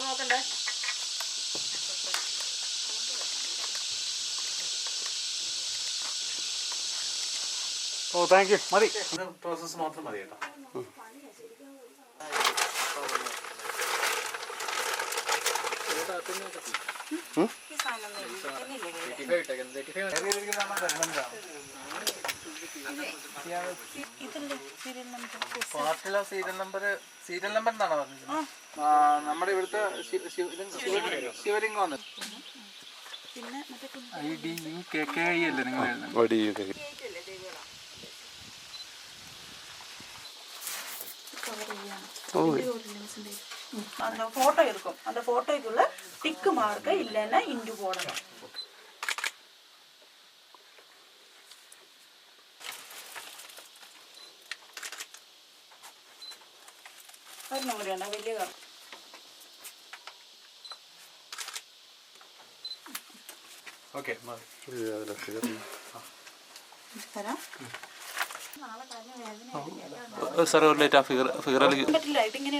നോക്കണ്ടേ? ഓ thank you മതി. പ്രോസസ്സ് മാത്രം മതി കേട്ടോ. പാർട്ടിലെ സീരിയൽ നമ്പർ സീരിയൽ നമ്പർ എന്താണോ പറഞ്ഞത്? നമ്മുടെ ഇവിടുത്തെ ശി- ശി- ഇതെന്താ? ശിവ- ശിവലിംഗം ആണ് I D U K K I അല്ലേ നിങ്ങൾ എഴുതുന്നത് அந்த ஃபோட்டோ இருக்கும் அந்த ஃபோட்டோக்குள்ள டிக்கு மார்க்கு இல்லைன்னா இண்டு போடணும் ഒരു നമ്പർ വേണ്ട വലിയ കാർ ഓക്കെ മതി തരാം സാറേ ഒരു ലൈറ്റ് ആ ഫിഗർ ഫിഗറിൽ പറ്റില്ല ഇതിങ്ങനെ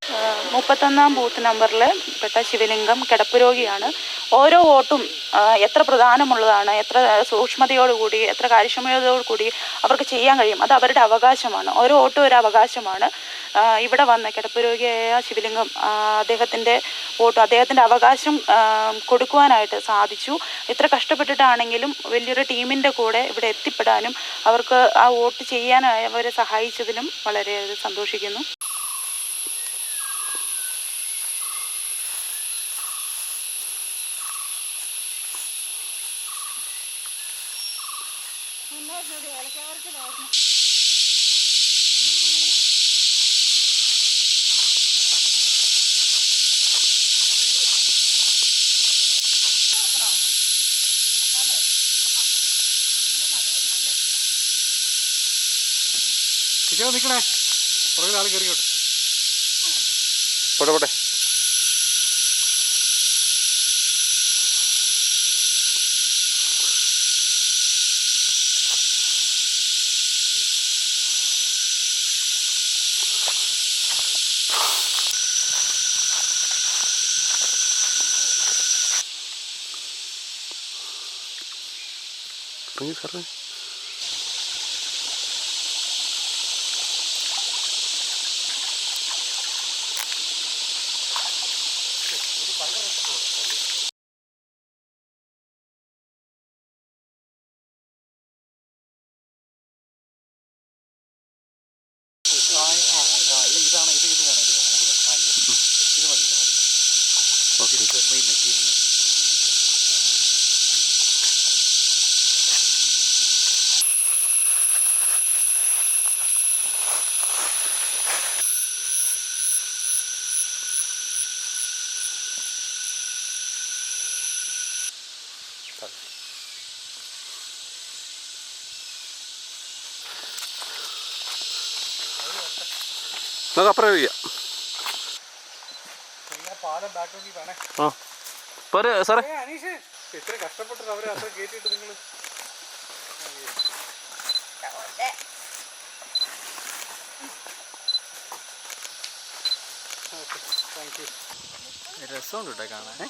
മുപ്പത്തൊന്നാം ബൂത്ത് നമ്പറിൽ പെട്ട ശിവലിംഗം കിടപ്പ് രോഗിയാണ്. ഓരോ വോട്ടും എത്ര പ്രധാനമുള്ളതാണ് എത്ര സൂക്ഷ്മതയോടുകൂടി എത്ര കാര്യക്ഷമതയോടുകൂടി അവർക്ക് ചെയ്യാൻ കഴിയും. അത് അവരുടെ അവകാശമാണ്. ഓരോ വോട്ടും ഒരു അവകാശമാണ്. ഇവിടെ വന്ന കിടപ്പ് രോഗിയായ ശിവലിംഗം അദ്ദേഹത്തിന്റെ വോട്ട് അദ്ദേഹത്തിന്റെ അവകാശം കൊടുക്കുവാനായിട്ട് സാധിച്ചു. ഇത്ര കഷ്ടപ്പെട്ടിട്ടാണെങ്കിലും വലിയൊരു ടീമിന്റെ കൂടെ ഇവിടെ എത്തിപ്പെടാനും അവർക്ക് ആ വോട്ട് ചെയ്യാനായി അവരെ സഹായിച്ചതിലും വളരെ സന്തോഷിക്കുന്നു. കിച്ചോ നിൽക്കണേ പുറകിൽ ആൾ കയറിക്കോട്ടെ പോട്ടെ പോട്ടെ ഇറങ്ങി സാറേ. ഇതാണ് ഇത് ഇത് വേണം ഇത് വേണം ഇത് വേണം. ആ ഇത് മതി ഇത് മതി. ഓക്കെ. മെറ്റീരിയൽ. നമുക്ക് അപ്പുറം ചെയ്യാം ആ. പോരെ സാറേ? ഇത്ര കഷ്ടപ്പെട്ടിട്ട് അവരെ അത്ര കയറ്റിയിട്ട് നിങ്ങൾ രസമുണ്ട് കേട്ടോ കാണാൻ.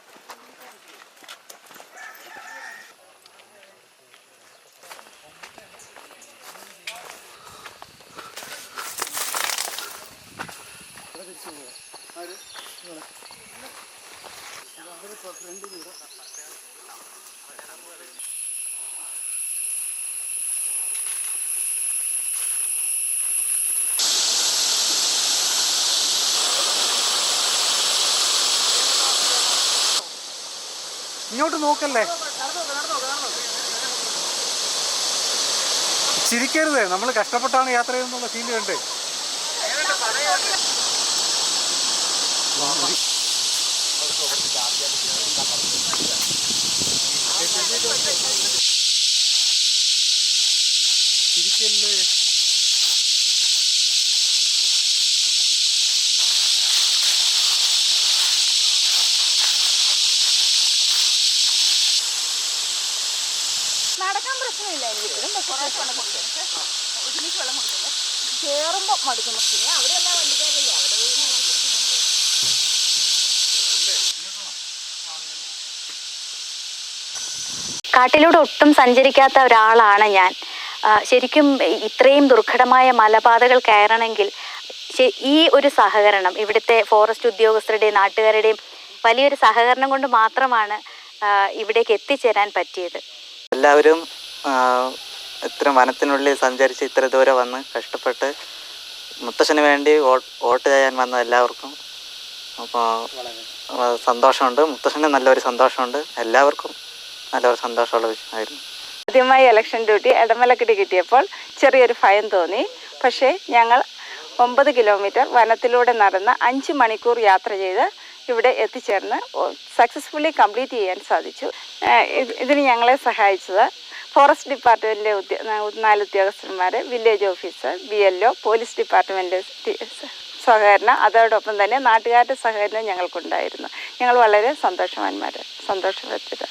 ഇങ്ങോട്ട് നോക്കല്ലേ? ചിരിക്കരുത്. നമ്മൾ കഷ്ടപ്പെട്ടാണ് യാത്ര ചെയ്യുന്നുള്ള ഫീൽ കണ്ടേ. നടക്കാൻ പ്രശ്നമില്ല എനിക്ക്. പക്ഷെ കുറച്ച് വെള്ളം കുടിക്കണം ഒരുമിച്ച് വെള്ളം കൊടുക്കുന്നത് കയറുമ്പോൾ മടുക്കുന്നു. പിന്നെ അവിടെയെല്ലാം വണ്ടിക്കാരല്ലേ? അവിടെ കാട്ടിലൂടെ ഒട്ടും സഞ്ചരിക്കാത്ത ഒരാളാണ് ഞാൻ. ശരിക്കും ഇത്രയും ദുർഘടമായ മലപാതകൾ കയറണമെങ്കിൽ ഈ ഒരു സഹകരണം ഇവിടുത്തെ ഫോറസ്റ്റ് ഉദ്യോഗസ്ഥരുടെയും നാട്ടുകാരുടെയും വലിയൊരു സഹകരണം കൊണ്ട് മാത്രമാണ് ഇവിടേക്ക് എത്തിച്ചേരാൻ പറ്റിയത്. എല്ലാവരും ഇത്ര വനത്തിനുള്ളിൽ സഞ്ചരിച്ച് ഇത്ര ദൂരെ വന്ന് കഷ്ടപ്പെട്ട് മുത്തശ്ശന് വേണ്ടി വോട്ട് ചെയ്യാൻ വന്ന എല്ലാവർക്കും അപ്പോൾ സന്തോഷമുണ്ട്. മുത്തശ്ശന് നല്ലൊരു സന്തോഷമുണ്ട്. എല്ലാവർക്കും നല്ലൊരു സന്തോഷമുള്ള വിഷയമായിരുന്നു. ആദ്യമായി ഇലക്ഷൻ ഡ്യൂട്ടി എടമലക്കിടി കിട്ടിയപ്പോൾ ചെറിയൊരു ഭയം തോന്നി. പക്ഷേ ഞങ്ങൾ ഒമ്പത് കിലോമീറ്റർ വനത്തിലൂടെ നടന്ന് അഞ്ച് മണിക്കൂർ യാത്ര ചെയ്ത് ഇവിടെ എത്തിച്ചേർന്ന് സക്സസ്ഫുള്ളി കംപ്ലീറ്റ് ചെയ്യാൻ സാധിച്ചു. ഇതിന് ഞങ്ങളെ സഹായിച്ചത് ഫോറസ്റ്റ് ഡിപ്പാർട്ട്മെന്റിലെ ഉദ്യോ നാല് ഉദ്യോഗസ്ഥന്മാർ village officer B L O police ഡിപ്പാർട്ട്മെന്റിലെ സഹകരണം അതോടൊപ്പം തന്നെ നാട്ടുകാരുടെ സഹകരണം ഞങ്ങൾക്കുണ്ടായിരുന്നു. ഞങ്ങൾ വളരെ സന്തോഷവാന്മാർ സന്തോഷപ്പെട്ടിട്ട്